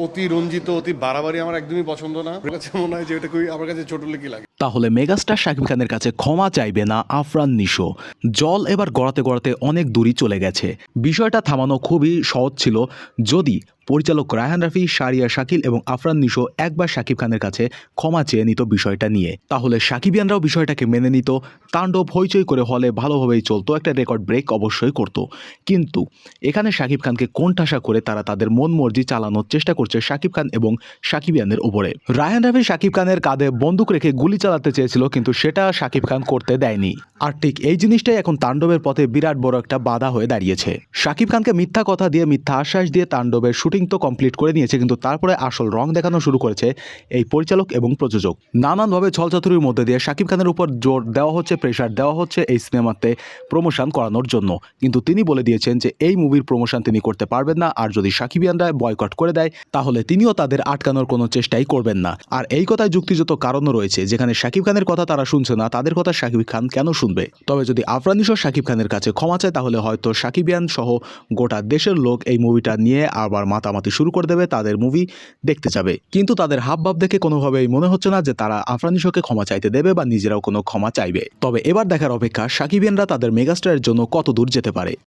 অতি রঞ্জিত, অতি বাড়াবাড়ি আমার একদমই পছন্দ না। আমার কাছে মনে হয় যে এটা খুবই আমার কাছে ছোট লেগে লাগে। তাহলে মেগাস্টার শাকিব খানের কাছে ক্ষমা চাইবে না আফরান নিশো? জল এবার গড়াতে গড়াতে অনেক দূরই চলে গেছে। বিষয়টা থামানো খুবই সহজ ছিল, যদি পরিচালক রায়হান রাফি সারিয়া শাকিল এবং আফরান নিশো একবার শাকিব খানের কাছে ক্ষমা চেয়ে নিত বিষয়টা নিয়ে। তাহলে সাকিবিয়ানরাও বিষয়টাকে মেনে নিত, তাণ্ডব হইচই করে হলে ভালোভাবেই চলতো, একটা রেকর্ড ব্রেক অবশ্যই করত। কিন্তু এখানে শাকিব খানকে কোণঠাসা করে তারা তাদের মন মর্জি চালানোর চেষ্টা করছে শাকিব খান এবং সাকিবিয়ানদের উপরে। রায়হান রাফি শাকিব খানের কাঁধে বন্দুক রেখে গুলি চালাতে চেয়েছিল, কিন্তু সেটা শাকিব খান করতে দেয়নি। আর ঠিক এই জিনিসটাই এখন তাণ্ডবের পথে বিরাট বড় একটা বাধা হয়ে দাঁড়িয়েছে। শাকিব খানকে মিথ্যা কথা দিয়ে, মিথ্যা আশ্বাস দিয়ে তাণ্ডবের শুটিং তো কমপ্লিট করে নিয়েছে, কিন্তু তারপরে আসল রং দেখানো শুরু করেছে এই পরিচালক এবং প্রযোজক। নানানভাবে ছলচাতুরির মধ্যে দিয়ে শাকিব খানের উপর জোর দেওয়া হচ্ছে প্রেশার দেওয়া হচ্ছে এই সিনেমাতে প্রমোশন করানোর জন্য। কিন্তু তিনি বলে দিয়েছেন যে এই মুভির প্রমোশন তিনি করতে পারবেন না, আর যদি সাকিবিয়ানরা বয়কট করে দেয়, তাহলে তিনিও তাদের আটকানোর কোনো চেষ্টাই করবেন না। আর এই কথায় যুক্তিযুক্ত কারণও রয়েছে, যেখানে শাকিব খানের কথা তারা শুনছে না, তাদের কথা শাকিব খান কেন শুনবে? তবে যদি আফরানিশও শাকিব খানের কাছে ক্ষমা চায়, তাহলে হয়তো সাকিবিয়ান সহ গোটা দেশের লোক এই মুভিটা নিয়ে আবার মাতামাতি শুরু করে দেবে, তাদের মুভি দেখতে যাবে। কিন্তু তাদের হাবভাব দেখে কোনোভাবেই মনে হচ্ছে না যে তারা আফরানিশোকে ক্ষমা চাইতে দেবে বা নিজেরাও কোনো ক্ষমা চাইবে। তবে এবার দেখার অপেক্ষা সাকিবিয়ানরা তাদের মেগাস্টারের জন্য কত দূর যেতে পারে?